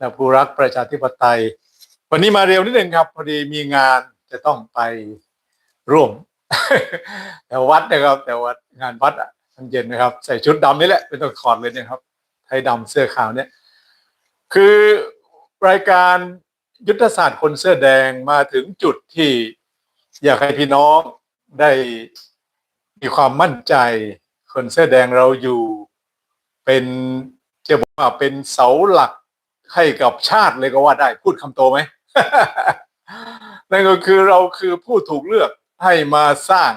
นะผู้รักประชาธิปไตย วันนี้มาเร็วนิดนึงครับ พอดีมีงานจะต้องไปร่วมแต่วัดนะครับ แต่วัดงานวัดอะตอนเย็นนะครับ ใส่ชุดดำนี่แหละไม่ต้องถอดเลยนะครับไทยดำเสื้อขาวเนี่ย คือรายการยุทธศาสตร์คนเสื้อแดงมาถึงจุดที่อยากให้พี่น้องได้มีความมั่นใจ คนเสื้อแดงเราอยู่เป็นจะบอกว่าเป็นเสาหลัก ให้กับชาติเลยก็ว่าได้พูดคำโตไหม นั่นก็คือเราคือผู้ถูกเลือกให้มาสร้าง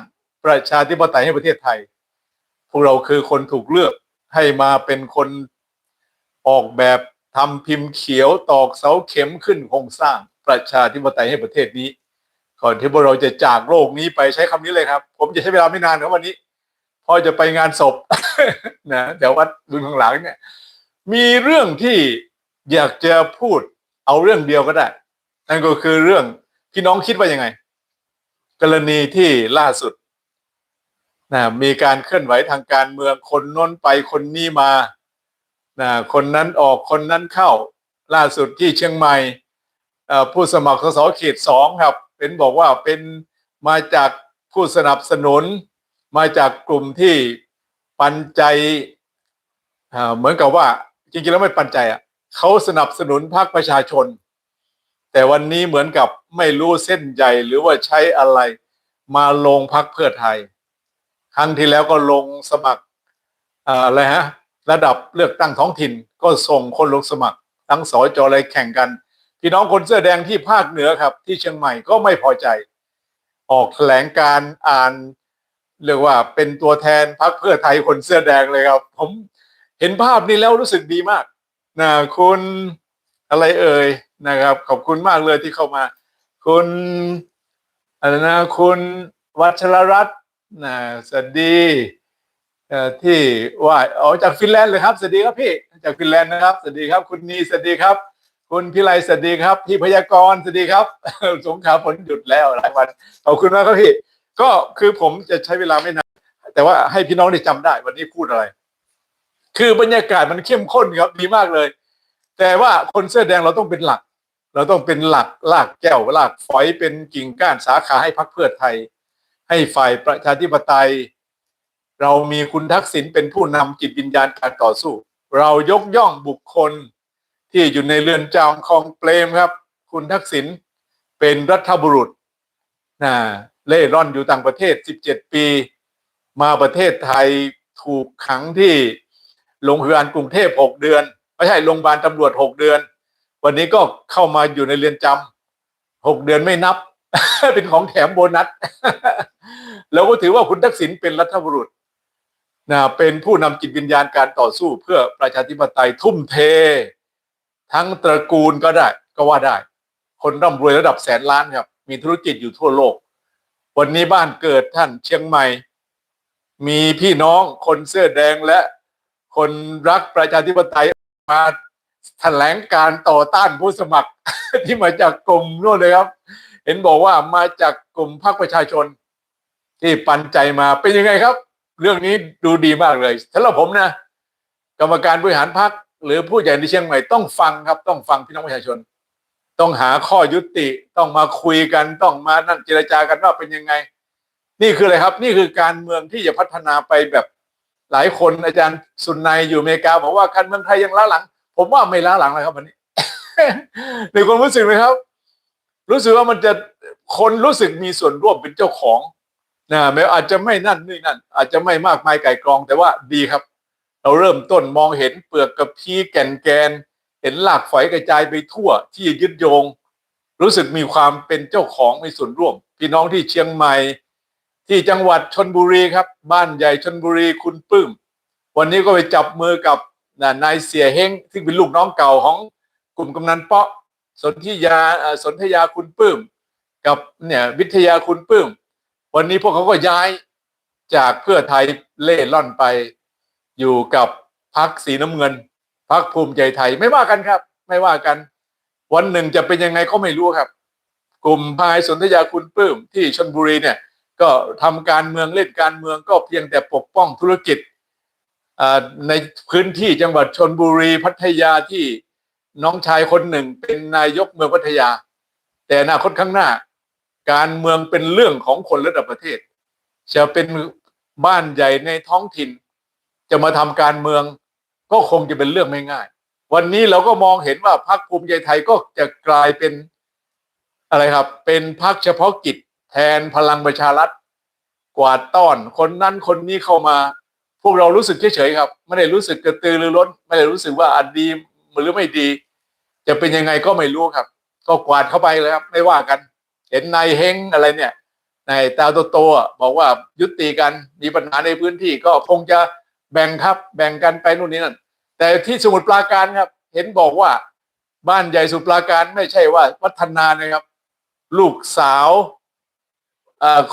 ประชาธิปไตยให้ประเทศไทย พวกเราคือคนถูกเลือกให้มาเป็นคนออกแบบทำพิมพ์เขียวตอกเสาเข็มขึ้นโครงสร้างประชาธิปไตยให้ประเทศนี้ ก่อนที่พวกเราจะจากโลกนี้ไปใช้คำนี้เลยครับ ผมจะใช้เวลาไม่นานครับวันนี้พอจะไปงานศพนะเดี๋ยววัดดุลข้างหลังเนี่ย มีเรื่องที่ อยากจะพูดเอาเรื่องเดียวก็ได้ นั่นก็คือเรื่องพี่น้องคิดว่ายังไง กรณีที่ล่าสุดนะมีการเคลื่อนไหวทางการเมืองคนน้นไปคนนี้มานะคนนั้นออกคนนั้นเข้า ล่าสุดที่เชียงใหม่ผู้สมัครสสเขตสองครับเป็นบอกว่าเป็นมาจากผู้สนับสนุน มาจากกลุ่มที่ปันใจเหมือนกับว่าจริงๆแล้วไม่ปันใจอะ เขาสนับสนุนพรรคประชาชน แต่วันนี้เหมือนกับไม่รู้เส้นใหญ่หรือว่าใช้อะไร มาลงพักเพื่อไทย ครั้งที่แล้วก็ลงสมัครอะไรฮะระดับเลือกตั้งท้องถิ่น ก็ส่งคนลงสมัคร ทั้งสอจอะไรแข่งกัน พี่น้องคนเสื้อแดงที่ภาคเหนือครับ ที่เชียงใหม่ก็ไม่พอใจ ออกแถลงการอ่านเรียกว่าเป็นตัวแทนพรรคเพื่อไทยคนเสื้อแดงเลยครับ ผมเห็นภาพนี้แล้วรู้สึกดีมาก นะคุณอะไรเอ่ยนะครับ ขอบคุณมากเลยที่เข้ามา คุณอะไรนะคุณวัชรรัตน์นะสวัสดีเอ่อที่ว่าอ๋อจากฟินแลนด์เลยครับสวัสดีครับพี่จากฟินแลนด์นะครับสวัสดีครับ คุณนีสวัสดีครับ คุณพิไลสวัสดีครับ พี่พยากรณ์สวัสดีครับ สงขาฝนหยุดแล้วหลายวันขอบคุณมากครับพี่ ก็คือผมจะใช้เวลาไม่นานแต่ว่าให้พี่น้องได้จำได้วันนี้พูดอะไร คือบรรยากาศมันเข้มข้นครับดีมากเลย แต่ว่าคนเสื้อแดงเราต้องเป็นหลัก เราต้องเป็นหลักลากแก้วลากฝอยเป็นกิ่งก้านสาขาให้พักเพื่อไทย ให้ฝ่ายประชาธิปไตย เรามีคุณทักษิณเป็นผู้นำจิตวิญญาณการต่อสู้ เรายกย่องบุคคลที่อยู่ในเรือนจำคลองเปรมครับ คุณทักษิณเป็นรัฐบุรุษนะเล่ร่อนอยู่ต่างประเทศ 17 ปี มาประเทศไทยถูกขังที่ โรงพยาบาลกรุงเทพ6เดือนไม่ใช่โรงพยาบาลตำรวจ6เดือน วันนี้ก็เข้ามาอยู่ในเรือนจำ6เดือนไม่นับ เป็นของแถมโบนัสแล้วก็ถือว่าคุณทักษิณเป็นรัฐบุรุษนะเป็นผู้นำจิตวิญญาณการต่อสู้เพื่อประชาธิปไตยทุ่มเท ทั้งตระกูลก็ได้ ก็ว่าได้ คนร่ำรวยระดับแสนล้านครับ มีธุรกิจอยู่ทั่วโลก วันนี้บ้านเกิดท่านเชียงใหม่ มีพี่น้องคนเสื้อแดงและ คนรักประชาธิปไตยมาแถลงการต่อต้านผู้สมัคร ที่มาจากกลุ่มนู่นเลยครับ เห็นบอกว่ามาจากกลุ่มพรรคประชาชน ที่ปันใจมาเป็นยังไงครับ เรื่องนี้ดูดีมากเลยสำหรับผมนะ กรรมการบริหารพรรคหรือผู้ใหญ่ในเชียงใหม่ต้องฟังครับ ต้องฟังพี่น้องประชาชน ต้องหาข้อยุติต้องมาคุยกันต้องมานั่งเจรจากันว่าเป็นยังไง นี่คืออะไรครับ นี่คือการเมืองที่จะพัฒนาไปแบบ หลายคนอาจารย์สุนนัยอยู่อเมริกาบอกว่าการเมืองไทยยังล้าหลัง ผมว่าไม่ล้าหลังเลยครับวันนี้ในความรู้สึกไหมครับ รู้สึกว่ามันจะคนรู้สึกมีส่วนร่วมเป็นเจ้าของนะแม้อาจจะไม่นั่นนี่นั่น อาจจะไม่มากมายไก่กรองแต่ว่าดีครับ เราเริ่มต้นมองเห็นเปลือกกับพีแก่นแกน เห็นหลากฝอยกระจายไปทั่ว ที่ยึดโยง รู้สึกมีความเป็นเจ้าของมีส่วนร่วม พี่น้องที่เชียงใหม่ ที่จังหวัดชนบุรีครับ บ้านใหญ่ชนบุรีคุณปลื้ม วันนี้ก็ไปจับมือกับนายเสียเฮงซึ่งเป็นลูกน้องเก่าของกลุ่มกำนันเปาะสนธิยาสนธยาคุณปลื้ม กับเนี่ยวิทยาคุณปลื้ม วันนี้พวกเขาก็ย้ายจากเพื่อไทยเล่ร่อนไป อยู่กับพักสีน้ำเงินพักภูมิใจไทยไม่ว่ากันครับ ไม่ว่ากัน วันหนึ่งจะเป็นยังไงก็ไม่รู้ครับ กลุ่มพายสนธยาคุณปลื้มที่ชนบุรีเนี่ย ก็ทำการเมืองเล่นการเมืองก็เพียงแต่ปกป้องธุรกิจในพื้นที่จังหวัดชนบุรีพัทยาที่น้องชายคนหนึ่งเป็นนายกเมืองพัทยา แต่อนาคตข้างหน้า การเมืองเป็นเรื่องของคนระดับประเทศ จะเป็นบ้านใหญ่ในท้องถิ่น จะมาทำการเมืองก็คงจะเป็นเรื่องไม่ง่าย วันนี้เราก็มองเห็นว่าพรรคภูมิใจไทยก็จะกลายเป็นอะไรครับ เป็นพรรคเฉพาะกิจ แทนพลังประชารัฐกวาดต้อนคนนั้นคนนี้เข้ามา พวกเรารู้สึกเฉยๆครับ ไม่ได้รู้สึกกระตือรือร้น ไม่ได้รู้สึกว่าอันดีหรือไม่ดี จะเป็นยังไงก็ไม่รู้ครับ ก็กวาดเข้าไปเลยครับไม่ว่ากัน เห็นนายเฮงอะไรเนี่ยนายตาโตๆบอกว่ายุติกันมีปัญหาในพื้นที่ก็คงจะแบ่งครับ แบ่งกันไปนู่นนี่นั่นแต่ที่สมุทรปราการครับ เห็นบอกว่าบ้านใหญ่สมุทรปราการไม่ใช่ว่าวัฒนานะครับ ลูกสาว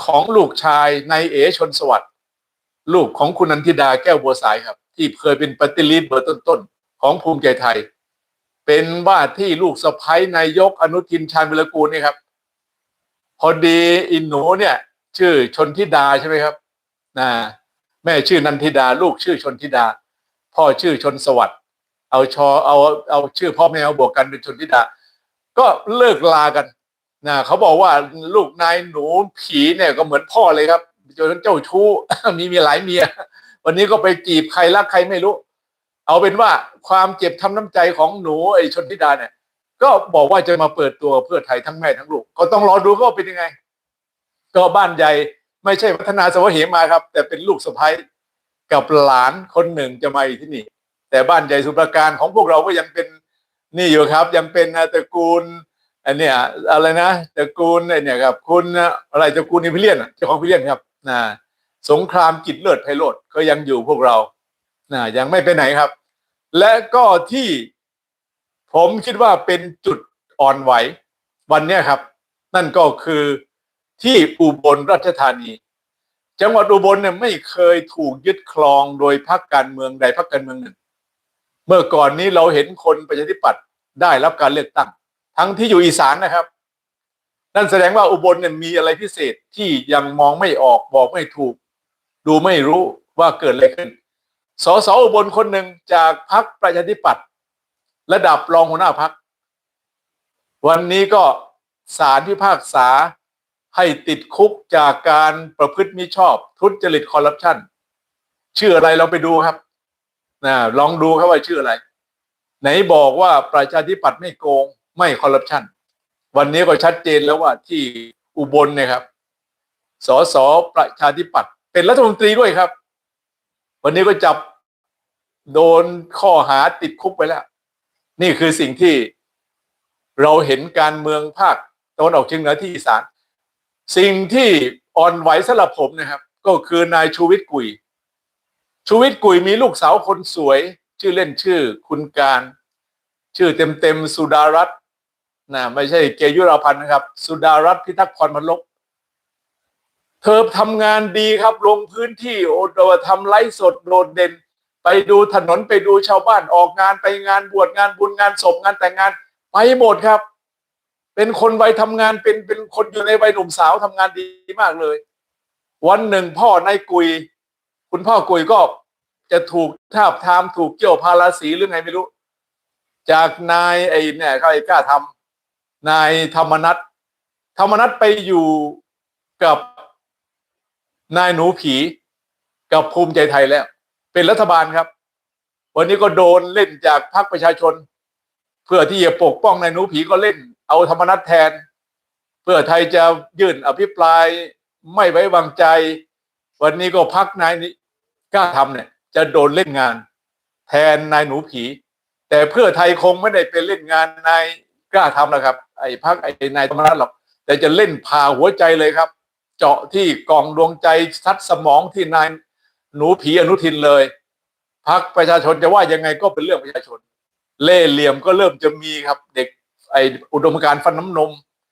ของลูกชายนายเอชนสวัสดิ์ลูกของคุณนันทิดาแก้วบัวสายครับ ที่เคยเป็นปฏิริษีเบอร์ต้นๆ ของภูมิใจไทย เป็นว่าที่ลูกสะพ้ยนายกอนุทินชาญวิรกูลนี่ครับ พอดีอินหนูเนี่ย ชื่อชนทิดาใช่ไหมครับนะแม่ชื่อนันทิดา ลูกชื่อชนทิดา พ่อชื่อชนสวัสดิ์เอาชอเอาเอาชื่อพ่อแม่เอาบวกกันเป็นชนทิดา ก็เลิกลากัน นะเขาบอกว่าลูกนายหนูผีเนี่ยก็เหมือนพ่อเลยครับจนเจ้าชู้มีมีหลายเมีย วันนี้ก็ไปจีบใครรักใครไม่รู้ เอาเป็นว่าความเจ็บทำน้ำใจของหนูไอ้ชนทิดาเนี่ย ก็บอกว่าจะมาเปิดตัวเพื่อไทยทั้งแม่ทั้งลูก ก็ต้องรอดูก็เป็นยังไง ก็บ้านใหญ่ไม่ใช่พัฒนาสวเหมมาครับ แต่เป็นลูกสะใภ้กับหลานคนหนึ่งจะมาที่นี่ แต่บ้านใหญ่สุประการของพวกเราก็ยังเป็นนี่อยู่ครับ ยังเป็นตระกูล อันเนี้ยอะไรนะตระกูลไอเนี่ยครับคุณอะไรตระกูลนิพิเลียนเจ้าของพิเลียนครับนะสงครามกิจเลิศไพโรธก็ยังอยู่พวกเรานะยังไม่ไปไหนครับ และก็ที่ผมคิดว่าเป็นจุดอ่อนไหววันเนี้ยครับ นั่นก็คือที่อุบลราชธานี จังหวัดอุบลเนี่ยไม่เคยถูกยึดครองโดยพรรคการเมืองใดพรรคการเมืองหนึ่ง เมื่อก่อนนี้เราเห็นคนประชาธิปัตย์ได้รับการเลือกตั้ง ทั้งที่อยู่อีสานนะครับ นั่นแสดงว่าอุบลเนี่ยมีอะไรพิเศษที่ยังมองไม่ออกบอกไม่ถูก ดูไม่รู้ว่าเกิดอะไรขึ้นสสอุบลคนหนึ่งจากพรรคประชาธิปัตย์ระดับรองหัวหน้าพรรควันนี้ก็ศาลพิพากษาให้ติดคุกจากการประพฤติมิชอบ ทุจริตคอร์รัปชันชื่ออะไรเราไปดูครับนะลองดูครับว่าชื่ออะไร ไหนบอกว่าประชาธิปัตย์ไม่โกง ไม่คอร์รัปชันวันนี้ก็ชัดเจนแล้วว่าที่อุบลเนี่ยครับสสประชาธิปัตย์เป็นรัฐมนตรีด้วยครับ วันนี้ก็จับโดนข้อหาติดคุกไปแล้ว นี่คือสิ่งที่เราเห็นการเมืองภาคตะวันออกเฉียงเหนือที่อีสานสิ่งที่อ่อนไหวสำหรับผมนะครับ ก็คือนายชูวิทย์กุยชูวิทย์กุยมีลูกสาวคนสวย ชื่อเล่นชื่อคุณการ ชื่อเต็มๆสุดารัตน์ นะไม่ใช่เกยุราพันธ์นะครับ สุดารัตน์พิทักษ์พรพันลบเธอทำงานดีครับ ลงพื้นที่โอ้โหทำไลฟ์สดโดดเด่น ไปดูถนนไปดูชาวบ้านออกงานไปงานบวชงานบุญงานศพงานแต่งงาน ไปหมดครับ เป็นคนวัยทำงานเป็นเป็นคนอยู่ในวัยหนุ่มสาวทำงานดีมากเลย วันหนึ่งพ่อนายกุย คุณพ่อกุยก็จะถูกทาบทามถูกเกี่ยวพาราสีหรือไงไม่รู้ จากนายไอ้เนี่ยเขาไอ้กล้าทำ นายธรรมนัทธรรมนัทไปอยู่กับนายหนูผีกับภูมิใจไทยแล้ว เป็นรัฐบาลครับ วันนี้ก็โดนเล่นจากพรรคประชาชน เพื่อที่จะปกป้องนายหนูผีก็เล่น เอาธรรมนัตแทน เพื่อไทยจะยื่นอภิปรายไม่ไว้วางใจ วันนี้ก็พักนายนี้กล้าทำเนี่ย จะโดนเล่นงาน แทนนายหนูผี แต่เพื่อไทยคงไม่ได้เป็นเล่นงานนาย กล้าทำนะครับ ไอ้พักไอ้นายธรรมนัตหรอก แต่จะเล่นผ่าหัวใจเลยครับ เจาะที่กองดวงใจซัดสมองที่นายหนูผีอนุทินเลยพักประชาชนจะว่ายังไงก็เป็นเรื่องประชาชน เล่เหลี่ยมก็เริ่มจะมีครับ เด็กไออุดมการณ์ฟันน้ำนม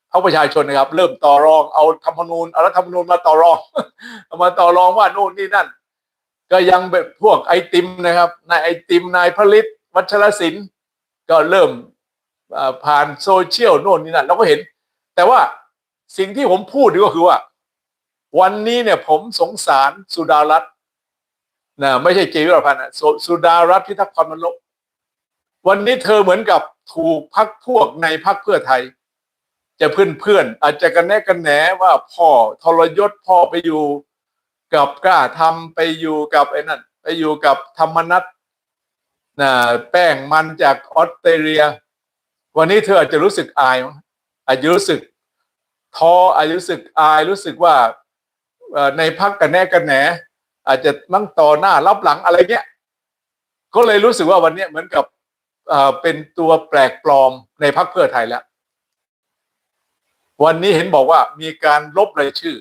เขาประชาชนนะครับ เริ่มต่อรองเอาธรรมนูญเอารัฐธรรมนูญมาต่อรองเอามาต่อรองว่าโน่นนี่นั่น ก็ยังแบบพวกไอติมนะครับนายไอติมนายผลิตวัชรศิลป์ก็เริ่ม ผ่านโซเชียลโน่นนี่นั่นเราก็เห็น แต่ว่าสิ่งที่ผมพูดก็คือว่า วันนี้เนี่ยผมสงสารสุดารัตน์นะไม่ใช่เจวิรพันธ์สุสุดารัตน์พิทักษ์พรมันลบวันนี้เธอเหมือนกับถูกพักพวกในพักเพื่อไทย จะเพื่อนเพื่อนอาจจะกันแน่กันแหนว่าพ่อทรยศพ่อไปอยู่กับกล้าทำไปอยู่กับไอ้นั่นไปอยู่กับธรรมนัตนะแป้งมันจากออสเตรเลีย วันนี้เธออาจจะรู้สึกอายอาจจะรู้สึกท้ออาจจะรู้สึกอายรู้สึกว่าในพักกันแน่กันแหนอาจจะมั่งต่อหน้ารับหลังอะไรเงี้ย ก็เลยรู้สึกว่าวันนี้เหมือนกับเอ่อเป็นตัวแปลกปลอมในพักเพื่อไทยแล้ว วันนี้เห็นบอกว่ามีการลบรายชื่อ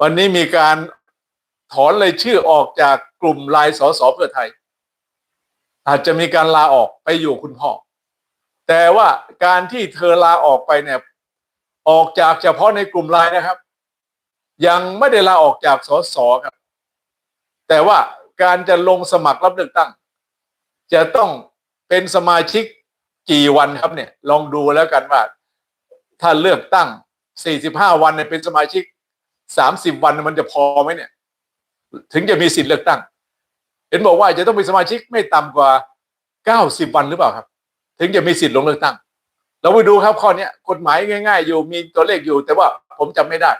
วันนี้มีการถอนรายชื่อออกจากกลุ่มลายสสเพื่อไทย อาจจะมีการลาออกไปอยู่คุณพ่อ แต่ว่าการที่เธอลาออกไปเนี่ย ออกจากเฉพาะในกลุ่มไลน์นะครับ ยังไม่ได้ลาออกจากสสครับ แต่ว่าการจะลงสมัครรับเลือกตั้ง จะต้องเป็นสมาชิกกี่วันครับเนี่ย ลองดูแล้วกันว่า ถ้าเลือกตั้ง 45 วันเนี่ยเป็นสมาชิก 30 วันมันจะพอไหมเนี่ย ถึงจะมีสิทธิ์เลือกตั้ง เห็นบอกว่าจะต้องเป็นสมาชิกไม่ต่ำกว่า 90 วันหรือเปล่าครับ ถึงจะมีสิทธิ์ลงเลือกตั้ง เราไปดูครับข้อนี้กฎหมายง่าย ๆ อยู่มีตัวเลขอยู่ แต่ว่าผมจำไม่ได้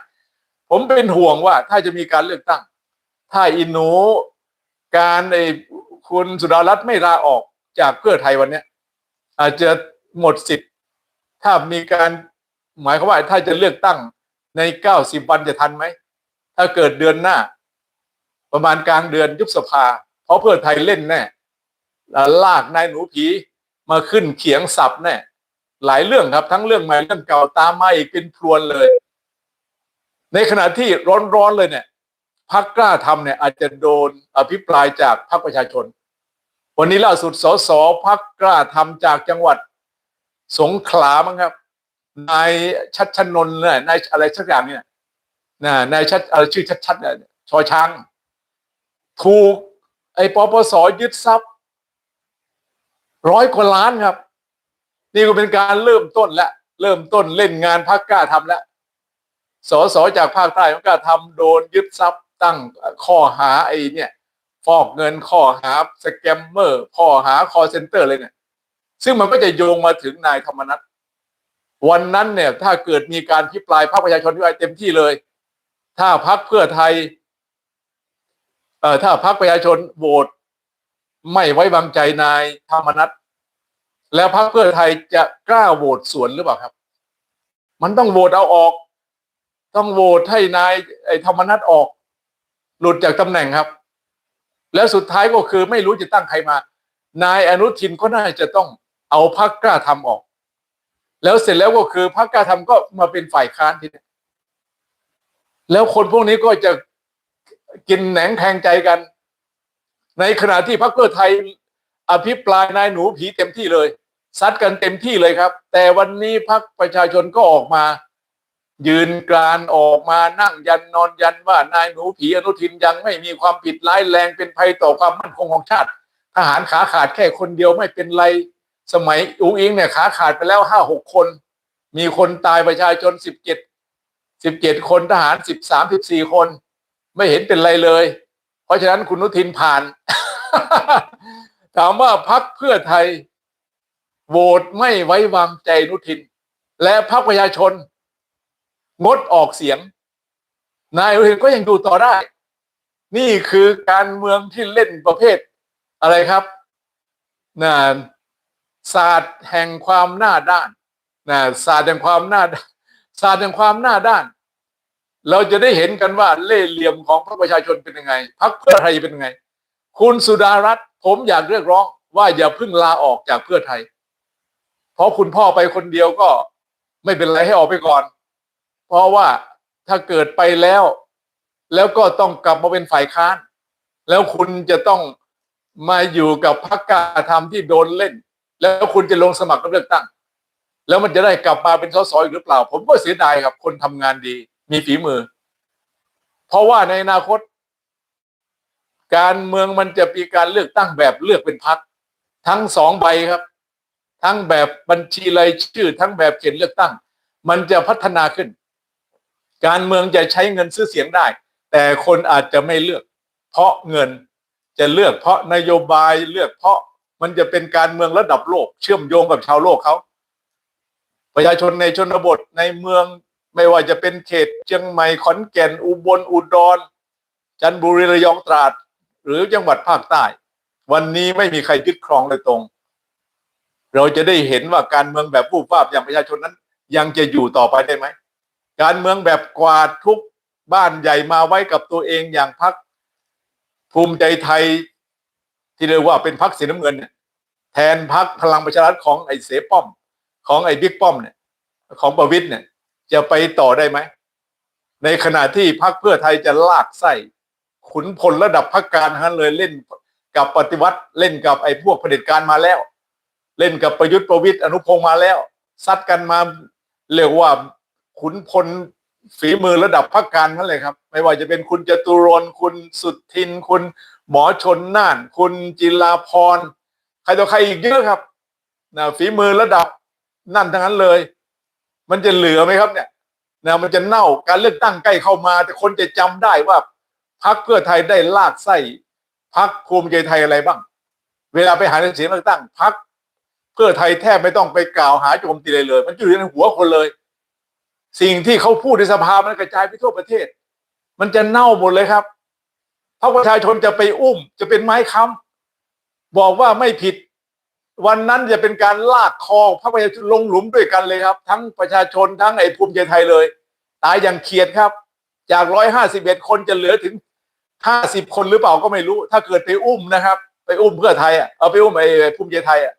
ผมเป็นห่วงว่าถ้าจะมีการเลือกตั้ง ถ้าอินโนการไอ้คุณสุดารัตน์ไม่ลาออกจากเพื่อไทยวันนี้อาจจะหมดสิทธิ์ ถ้ามีการหมายความว่าถ้าจะเลือกตั้งใน90วันจะทันไหม ถ้าเกิดเดือนหน้า ประมาณกลางเดือนยุบสภา เพราะเพื่อไทยเล่นแน่ลากนายหนูผี มาขึ้นเขียงสับแน่หลายเรื่องครับ ทั้งเรื่องใหม่เรื่องเก่าตามมาอีกเป็นพรวนเลย ในขณะที่ร้อนๆเลยเนี่ยพักกล้าทำเนี่ยอาจจะโดนอภิปรายจากพรรคประชาชน วันนี้ล่าสุดสสพักกล้าทำจากจังหวัดสงขลามั้งครับนายชัดชนนเนี่ยนายอะไรสักอย่างเนี่ยนะนายชัดอะไรชื่อชัดๆเนี่ยชอช้าง ถูกไอ้ปปสยึดทรัพย์ ร้อยกว่าล้านครับ นี่ก็เป็นการเริ่มต้นแล้วเริ่มต้นเล่นงานพักกล้าทำแล้วสสจากภาคใต้พักกล้าทำโดนยึดทรัพย์ตั้งข้อหาไอ้เนี่ย ฟอกเงินข้อหาสแกมเมอร์ข้อหาคอเซ็นเตอร์เลยเนี่ย ซึ่งมันก็จะโยงมาถึงนายธรรมนัฐวันนั้นเนี่ย ถ้าเกิดมีการพิปรายพรรคประชาชนที่ไเต็มที่เลย ถ้าพรรคเพื่อไทยเอ่อถ้าพรรคประชาชนโหวต ไม่ไว้วางใจนายธรรมนัฐแล้วพรรคเพื่อไทยจะกล้าโหวตสวนหรือเปล่าครับ มันต้องโหวตเอาออก ต้องโหวตให้นายไอ้ธรรมนัฐออก หลุดจากตำแหน่งครับ แล้วสุดท้ายก็คือไม่รู้จะตั้งใครมา นายอนุทินก็น่าจะต้องเอาพรรคกล้าทำออก แล้วเสร็จแล้วก็คือพรรคกล้าทำก็มาเป็นฝ่ายค้านทีนี้แล้วคนพวกนี้ก็จะกินแหนงแทงใจกัน ในขณะที่พรรคเพื่อไทยอภิปรายนายหนูผีเต็มที่เลย ซัดกันเต็มที่เลยครับ แต่วันนี้พรรคประชาชนก็ออกมา ยืนกรานออกมานั่งยันนอนยันว่านายหนูผีอนุทินยังไม่มีความผิดร้ายแรงเป็นภัยต่อความมั่นคงของชาติ ทหารขาขาดแค่คนเดียวไม่เป็นไร สมัยอุ้งอิงเนี่ยขาขาดไปแล้วห้าหกคน มีคนตายประชาชนสิบเจ็ดสิบเจ็ดคนทหารสิบสามสิบสี่คน ไม่เห็นเป็นไรเลย เพราะฉะนั้นคุณนุทินผ่าน ถามว่าพักเพื่อไทยโหวตไม่ไว้วางใจนุทิน และพักประชาชน งดออกเสียง นายนุทินก็ยังดูต่อได้ นี่คือการเมืองที่เล่นประเภทอะไรครับนะศาสตร์แห่งความหน้าด้านนะศาสตร์แห่งความหน้าด้านศาสตร์แห่งความหน้าด้าน เราจะได้เห็นกันว่าเล่เหลี่ยมของพระประชาชนเป็นยังไงพักเพื่อไทยเป็นยังไง คุณสุดารัตน์ผมอยากเรียกร้องว่าอย่าเพิ่งลาออกจากเพื่อไทย เพราะคุณพ่อไปคนเดียวก็ไม่เป็นไรให้ออกไปก่อน เพราะว่าถ้าเกิดไปแล้ว แล้วก็ต้องกลับมาเป็นฝ่ายค้าน แล้วคุณจะต้องมาอยู่กับพรรคการทำที่โดนเล่น แล้วคุณจะลงสมัครรับเลือกตั้ง แล้วมันจะได้กลับมาเป็นสสอีกหรือเปล่า ผมก็เสียดายครับคนทำงานดี มีฝีมือ เพราะว่าในอนาคต การเมืองมันจะมีการเลือกตั้งแบบเลือกเป็นพรรคทั้งสองใบครับ ทั้งแบบบัญชีรายชื่อ ทั้งแบบเขียนเลือกตั้ง มันจะพัฒนาขึ้น การเมืองจะใช้เงินซื้อเสียงได้ แต่คนอาจจะไม่เลือก เพราะเงินจะเลือก เพราะนโยบายเลือกเพราะมันจะเป็นการเมืองระดับโลก เชื่อมโยงกับชาวโลกเขาประชาชนในชนบทในเมือง ไม่ว่าจะเป็นเขตเชียงใหม่ขอนแก่นอุบลอุดร จันทบุรีระยองตราด หรือจังหวัดภาคใต้ วันนี้ไม่มีใครยึดครองเลยตรง เราจะได้เห็นว่าการเมืองแบบผู้ฟ้าบอย่างประชาชนนั้น ยังจะอยู่ต่อไปได้ไหมการเมืองแบบกวาดทุกบ้านใหญ่มาไว้กับตัวเองอย่างพักภูมิใจไทย ที่เรียกว่าเป็นพักสีน้ำเงิน แทนพักพลังประชารัฐของไอ้เสป้อม ของไอ้บิ๊กป้อมเนี่ยของประวิตยเนี่ย จะไปต่อได้ไหม ในขณะที่พักเพื่อไทยจะลากไส้ขุนพลระดับพักการทันเลยเล่นกับปฏิวัติเล่นกับไอ้พวกเผด็จการมาแล้ว เล่นกับประยุทธ์ประวิตยอนุพงศ์มาแล้ว ซัดกันมาเรียกว่าขุนพลฝีมือระดับพักการนั่นเลยครับ ไม่ว่าจะเป็นคุณจตุรนคุณสุดทิน คุณหมอชนน่าน คุณจิลาพร ใครต่อใครอีกเยอะครับนะฝีมือระดับนั่นทั้งนั้นเลย มันจะเหลือไหมครับเนี่ยนะมันจะเน่าการเลือกตั้งใกล้เข้ามา แต่คนจะจำได้ว่าพักเพื่อไทยได้ลากไส้พักภูมิใจไทยอะไรบ้าง เวลาไปหาเสียงเลือกตั้งพักเพื่อไทยแทบไม่ต้องไปกล่าวหาโจมตีเลยเลย มันอยู่ในหัวคนเลย สิ่งที่เขาพูดในสภามันกระจายไปทั่วประเทศ มันจะเน่าหมดเลยครับพรรคประชาชนจะไปอุ้ม จะเป็นไม้ค้ำบอกว่าไม่ผิด วันนั้นจะเป็นการลากคอพรรคประชาชนลงหลุมด้วยกันเลยครับ ทั้งประชาชนทั้งไอ้ภูมิใจไทยเลย ตายอย่างเขียดครับ จากร้อยห้าสิบเอ็ดคนจะเหลือถึงห้าสิบคนหรือเปล่าก็ไม่รู้ ถ้าเกิดไปอุ้มนะครับ ไปอุ้มเพื่อไทยอะเอาไปอุ้มไอ้ภูมิใจไทยอะ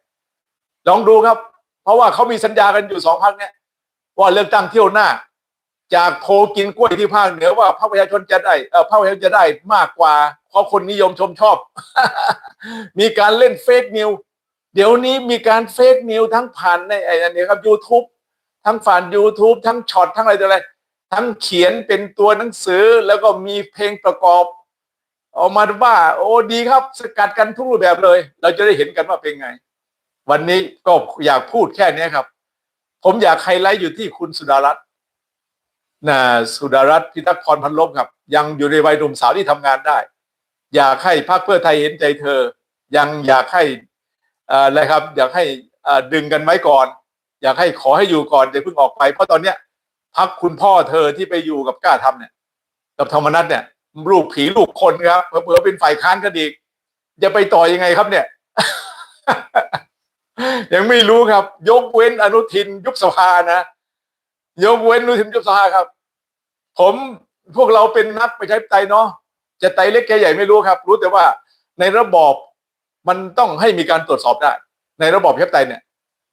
ลองดูครับ เพราะว่าเขามีสัญญากันอยู่สองพักเนี่ยว่าเลือกตั้งเที่ยวหน้า จากโพลกินกล้วยที่ภาคเหนือว่าพรรคประชาชนจะได้เออพรรคประชาชนจะได้มากกว่าเพราะคนนิยมชมชอบ มีการเล่นเฟกนิว เดี๋ยวนี้มีการเฟกนิวทั้งผ่านในไอ้อันนี้ครับ YouTube ทั้งผ่าน YouTube ทั้งช็อตทั้งอะไรต่ออะไร ทั้งเขียนเป็นตัวหนังสือแล้วก็มีเพลงประกอบ ออกมาว่า โอ้ดีครับ สกัดกันทุกรูปแบบเลย เราจะได้เห็นกันว่าเป็นไง วันนี้ก็อยากพูดแค่นี้ครับ ผมอยากไฮไลท์อยู่ที่คุณสุดารัตน์นะสุดารัตน์พิทักษ์พรพันลบครับ ยังอยู่ในวัยหนุ่มสาวที่ทำงานได้ อยากให้พรรคเพื่อไทยเห็นใจเธอ ยังอยากให้ เอ่ออะไรครับ อยากให้ดึงกันไว้ก่อน อยากให้ขอให้อยู่ก่อนอย่าเพิ่งออกไป เพราะตอนเนี้ยพักคุณพ่อเธอที่ไปอยู่กับกล้าทำเนี่ย กับธรรมนัฐเนี่ยลูกผีลูกคนครับเผื่อเป็นฝ่ายค้านกันอีกจะไปต่อยังไงครับเนี่ย ยังไม่รู้ครับ ยกเว้นอนุทินยุบสภานะยกเว้นอนุทินยุบสภาครับ ผมพวกเราเป็นนักประชาธิปไตยเนาะจะไตเล็กแกใหญ่ไม่รู้ครับ รู้แต่ว่าในระบอบ มันต้องให้มีการตรวจสอบได้ ในระบอบประชาธิปไตยเนี่ย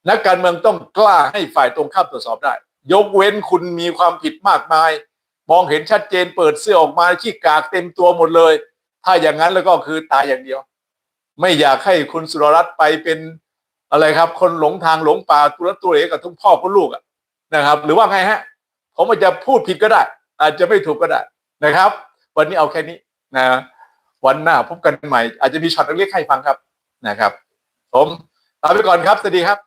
นักการเมืองต้องกล้าให้ฝ่ายตรงข้ามตรวจสอบได้ ยกเว้นคุณมีความผิดมากมาย มองเห็นชัดเจนเปิดเสื้อออกมาขี้กากเต็มตัวหมดเลย ถ้าอย่างนั้นแล้วก็คือตายอย่างเดียว ไม่อยากให้คุณสุรรัตน์ไปเป็นอะไรครับ คนหลงทางหลงป่าตัวละตัวเองกับทุกพ่อคุณลูกอะนะครับ หรือว่าไงฮะผมอาจจะพูดผิดก็ได้ อาจจะไม่ถูกก็ได้นะครับ วันนี้เอาแค่นี้นะวันหน้าพบกันใหม่ อาจจะมีช็อตเล็กๆให้ฟังครับ นะครับ ผมลาไปก่อนครับ สวัสดีครับ